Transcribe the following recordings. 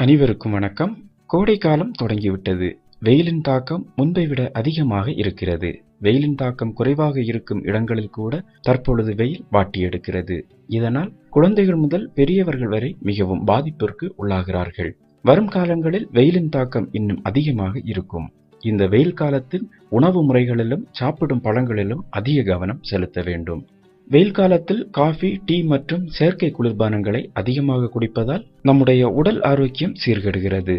அனைவருக்கும் வணக்கம். கோடைக்காலம் தொடங்கிவிட்டது. வெயிலின் தாக்கம் முன்பை விட அதிகமாக இருக்கிறது. வெயிலின் தாக்கம் குறைவாக இருக்கும் இடங்களில் கூட தற்பொழுது வெயில் வாட்டி எடுக்கிறது. இதனால் குழந்தைகள் முதல் பெரியவர்கள் வரை மிகவும் பாதிப்பிற்கு உள்ளாகிறார்கள். வரும் காலங்களில் வெயிலின் தாக்கம் இன்னும் அதிகமாக இருக்கும். இந்த வெயில் காலத்தில் உணவு முறைகளிலும் சாப்பிடும் பழங்களிலும் அதிக கவனம் செலுத்த வேண்டும். வெயில் காலத்தில் காஃபி டீ மற்றும் செயற்கை குளிர்பானங்களை அதிகமாக குடிப்பதால் நம்முடைய உடல் ஆரோக்கியம் சீர்கெடுகிறது.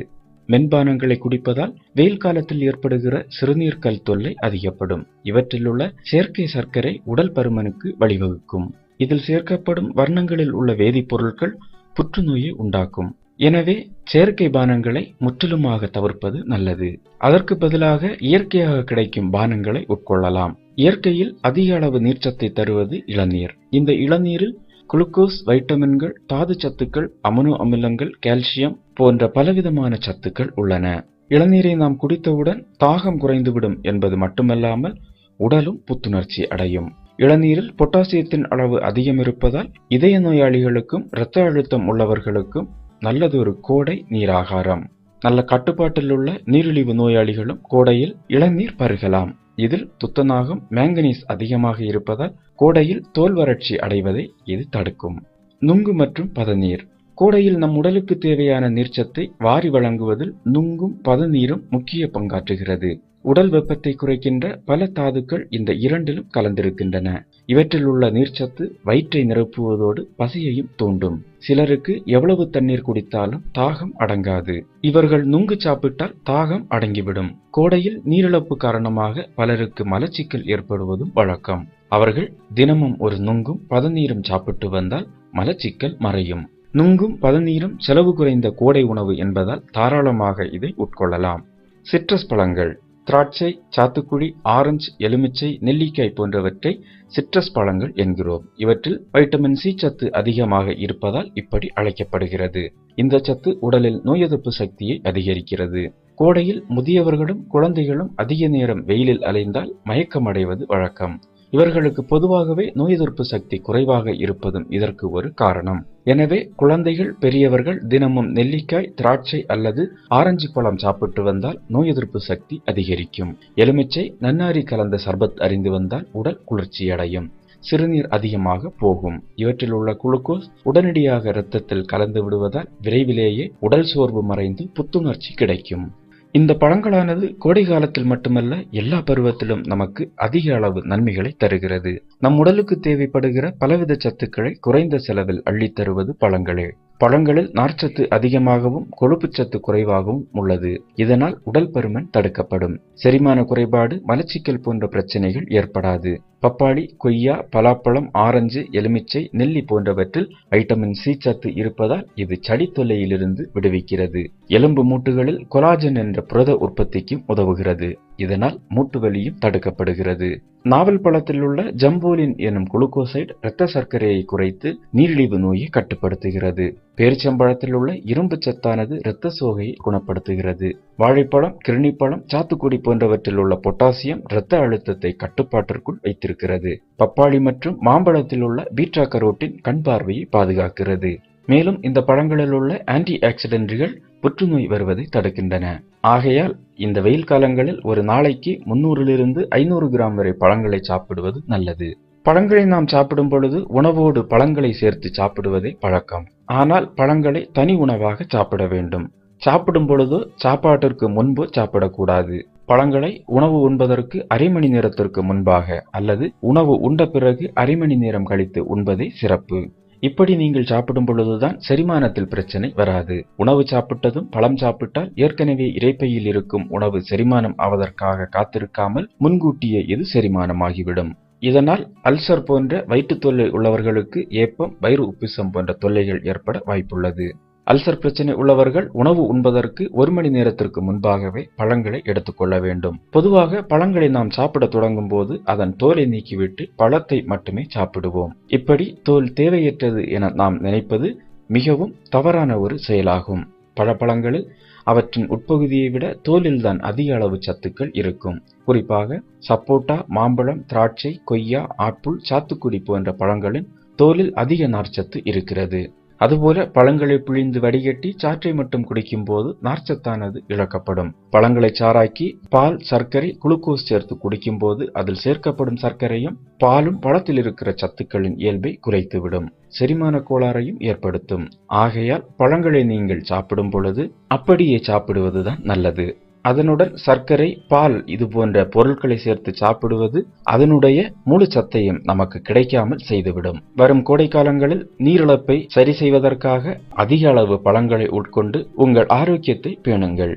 மென்பானங்களை குடிப்பதால் வெயில் காலத்தில் ஏற்படுகிற சிறுநீர்கல் தொல்லை அதிகப்படும். இவற்றிலுள்ள செயற்கை சர்க்கரை உடல் பருமனுக்கு வழிவகுக்கும். இதில் சேர்க்கப்படும் வர்ணங்களில் உள்ள வேதிப்பொருட்கள் புற்றுநோயை உண்டாக்கும். எனவே செயற்கை பானங்களை முற்றிலுமாக தவிர்ப்பது நல்லது. அதற்கு பதிலாக இயற்கையாக கிடைக்கும் பானங்களை உட்கொள்ளலாம். இயற்கையில் அதிக அளவு நீர்ச்சத்தை தருவது இளநீர். இந்த இளநீரில் குளுக்கோஸ் வைட்டமின்கள் தாது சத்துக்கள் அமினோ அமிலங்கள் கால்சியம் போன்ற பலவிதமான சத்துக்கள் உள்ளன. இளநீரை நாம் குடித்தவுடன் தாகம் குறைந்துவிடும் என்பது மட்டுமல்லாமல் உடலும் புத்துணர்ச்சி அடையும். இளநீரில் பொட்டாசியத்தின் அளவு அதிகம் இருப்பதால் இதய நோயாளிகளுக்கும் இரத்த அழுத்தம் உள்ளவர்களுக்கும் நல்லதொரு கோடை நீராகாரம். நல்ல கட்டுப்பாட்டில் உள்ள நீரிழிவு நோயாளிகளும் கோடையில் இளநீர் பருகலாம். இதில் துத்தநாகம் மேங்கனீஸ் அதிகமாக இருப்பதால் கோடையில் தோல் வறட்சி அடைவதை இது தடுக்கும். நுங்கு மற்றும் பதநீர். கோடையில் நம் உடலுக்கு தேவையான நீர்ச்சத்தை வாரி வழங்குவதில் நுங்கும் பதநீரும் முக்கிய பங்காற்றுகிறது. உடல் வெப்பத்தை குறைக்கின்ற பல தாதுக்கள் இந்த இரண்டிலும் கலந்திருக்கின்றன. இவற்றில் உள்ள நீர்ச்சத்து வயிற்றை நிரப்புவதோடு பசியையும் தூண்டும். சிலருக்கு எவ்வளவு தண்ணீர் குடித்தாலும் தாகம் அடங்காது. இவர்கள் நுங்கு சாப்பிட்டால் தாகம் அடங்கிவிடும். கோடையில் நீரிழப்பு காரணமாக பலருக்கு மலச்சிக்கல் ஏற்படுவதும் வழக்கம். அவர்கள் தினமும் ஒரு நுங்கும் பதநீரும் சாப்பிட்டு வந்தால் மலச்சிக்கல் மறையும். நுங்கும் பதநீரும் செலவு குறைந்த கோடை உணவு என்பதால் தாராளமாக இதை உட்கொள்ளலாம். சிட்ரஸ் பழங்கள் திராட்சை சாத்துக்குழி ஆரஞ்சு எலுமிச்சை நெல்லிக்காய் போன்றவற்றை சிட்ரஸ் பழங்கள் என்கிறோம். இவற்றில் வைட்டமின் சி சத்து அதிகமாக இருப்பதால் இப்படி அழைக்கப்படுகிறது. இந்த சத்து உடலில் நோய் எதிர்ப்பு சக்தியை அதிகரிக்கிறது. கோடையில் முதியவர்களும் குழந்தைகளும் அதிக நேரம் வெயிலில் அலைந்தால் மயக்கமடைவது வழக்கம். இவர்களுக்கு பொதுவாகவே நோய் எதிர்ப்பு சக்தி குறைவாக இருப்பதும் இதற்கு ஒரு காரணம். எனவே குழந்தைகள் பெரியவர்கள் தினமும் நெல்லிக்காய் திராட்சை அல்லது ஆரஞ்சு பழம் சாப்பிட்டு வந்தால் நோய் எதிர்ப்பு சக்தி அதிகரிக்கும். எலுமிச்சை நன்னாரி கலந்த சர்பத் அறிந்து வந்தால் உடல் குளிர்ச்சியடையும் சிறுநீர் அதிகமாக போகும். இவற்றில் உள்ள குளுக்கோஸ் உடனடியாக இரத்தத்தில் கலந்து விடுவதால் விரைவிலேயே உடல் சோர்வு மறைந்து புத்துணர்ச்சி கிடைக்கும். இந்த பழங்களானது கோடை காலத்தில் மட்டுமல்ல எல்லா பருவத்திலும் நமக்கு அதிக அளவு நன்மைகளை தருகிறது. நம் உடலுக்கு தேவைப்படுகிற பலவித சத்துக்களை குறைந்த செலவில் அள்ளித்தருவது பழங்களே. பழங்களில் நார்ச்சத்து அதிகமாகவும் கொழுப்புச்சத்து குறைவாகவும் உள்ளது. இதனால் உடல் பருமன் தடுக்கப்படும். செரிமான குறைபாடு மலச்சிக்கல் போன்ற பிரச்சனைகள் ஏற்படாது. பப்பாளி கொய்யா பலாப்பழம் ஆரஞ்சு எலுமிச்சை நெல்லி போன்றவற்றில் வைட்டமின் சி சத்து இருப்பதால் இது சளி தொல்லையிலிருந்து விடுவிக்கிறது. எலும்பு மூட்டுகளில் கொலாஜன் என்ற புரத உற்பத்திக்கும் உதவுகிறது. இதனால் மூட்டு வலியும் தடுக்கப்படுகிறது. நாவல் பழத்தில் உள்ள ஜம்போலின் எனும் குளுக்கோசைடு இரத்த சர்க்கரையை குறைத்து நீரிழிவு நோயை கட்டுப்படுத்துகிறது. பேரிச்சம்பழத்தில் உள்ள இரும்பு சத்தானது இரத்த சோகையை குணப்படுத்துகிறது. வாழைப்பழம் கிருணிப்பழம் சாத்துக்குடி போன்றவற்றில் உள்ள பொட்டாசியம் இரத்த அழுத்தத்தை கட்டுப்பாட்டிற்குள் வைத்திருக்கிறது. பப்பாளி மற்றும் மாம்பழத்தில் உள்ள பீட்டா கரோட்டின் கண் பார்வையை பாதுகாக்கிறது. மேலும் இந்த பழங்களில் உள்ள ஆன்டி ஆக்சிடென்ட்கள் புற்றுநோய் வருவதை தடுக்கின்றன. ஆகையால் இந்த வெயில் காலங்களில் ஒரு நாளைக்கு முன்னூறிலிருந்து ஐநூறு கிராம் வரை பழங்களை சாப்பிடுவது நல்லது. பழங்களை நாம் சாப்பிடும் பொழுது உணவோடு பழங்களை சேர்த்து சாப்பிடுவதே பழக்கம். ஆனால் பழங்களை தனி உணவாக சாப்பிட வேண்டும். சாப்பிடும் பொழுது சாப்பாட்டிற்கு முன்பு சாப்பிடக்கூடாது. பழங்களை உணவு உண்பதற்கு அரை மணி நேரத்திற்கு முன்பாக அல்லது உணவு உண்ட பிறகு அரை மணி நேரம் கழித்து உண்பதே சிறப்பு. இப்படி நீங்கள் சாப்பிடும் பொழுதுதான் செரிமானத்தில் பிரச்சனை வராது. உணவு சாப்பிட்டதும் பழம் சாப்பிட்டால் ஏற்கனவே இறைப்பையில் இருக்கும் உணவு செரிமானம் ஆவதற்காக காத்திருக்காமல் முன்கூட்டியே இது செரிமானமாகிவிடும். இதனால் அல்சர் போன்ற வயிற்று தொல்லை உள்ளவர்களுக்கு ஏப்பம் வயிறு உப்பிசம் போன்ற தொல்லைகள் ஏற்பட வாய்ப்புள்ளது. அல்சர் பிரச்சனை உள்ளவர்கள் உணவு உண்பதற்கு ஒரு மணி நேரத்திற்கு முன்பாகவே பழங்களை எடுத்துக்கொள்ள வேண்டும். பொதுவாக பழங்களை நாம் சாப்பிட தொடங்கும் போது அதன் தோலை நீக்கிவிட்டு பழத்தை மட்டுமே சாப்பிடுவோம். இப்படி தோல் தேவையற்றது என நாம் நினைப்பது மிகவும் தவறான ஒரு செயலாகும். பழப்பழங்களில் அவற்றின் உட்பகுதியை விட தோலில்தான் அதிக அளவு சத்துக்கள் இருக்கும். குறிப்பாக சப்போட்டா மாம்பழம் திராட்சை கொய்யா ஆப்பிள் சாத்துக்குடி போன்ற பழங்களின் தோலில் அதிக நார்ச்சத்து இருக்கிறது. அதுபோல பழங்களை பிழிந்து வடிகட்டி சாற்றை மட்டும் குடிக்கும்போது நார்ச்சத்தானது இழக்கப்படும். பழங்களை சாராக்கி பால் சர்க்கரை குளுக்கோஸ் சேர்த்து குடிக்கும்போது அதில் சேர்க்கப்படும் சர்க்கரையும் பாலும் பழத்தில் இருக்கிற சத்துக்களின் இயல்பை குறைத்துவிடும். செரிமான கோளாறையும் ஏற்படுத்தும். ஆகையால் பழங்களை நீங்கள் சாப்பிடும் பொழுது அப்படியே சாப்பிடுவதுதான் நல்லது. அதனுடன் சர்க்கரை பால் இது போன்ற பொருட்களை சேர்த்து சாப்பிடுவது அதனுடைய முழு சத்தையும் நமக்கு கிடைக்காமல் செய்துவிடும். வரும் கோடைக்காலங்களில் நீரிழப்பை சரி செய்வதற்காக அதிக அளவு பழங்களை உட்கொண்டு உங்கள் ஆரோக்கியத்தை பேணுங்கள்.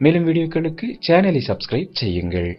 மேலும் வீடியோக்களுக்கு சேனலை சப்ஸ்கிரைப் செய்யுங்கள்.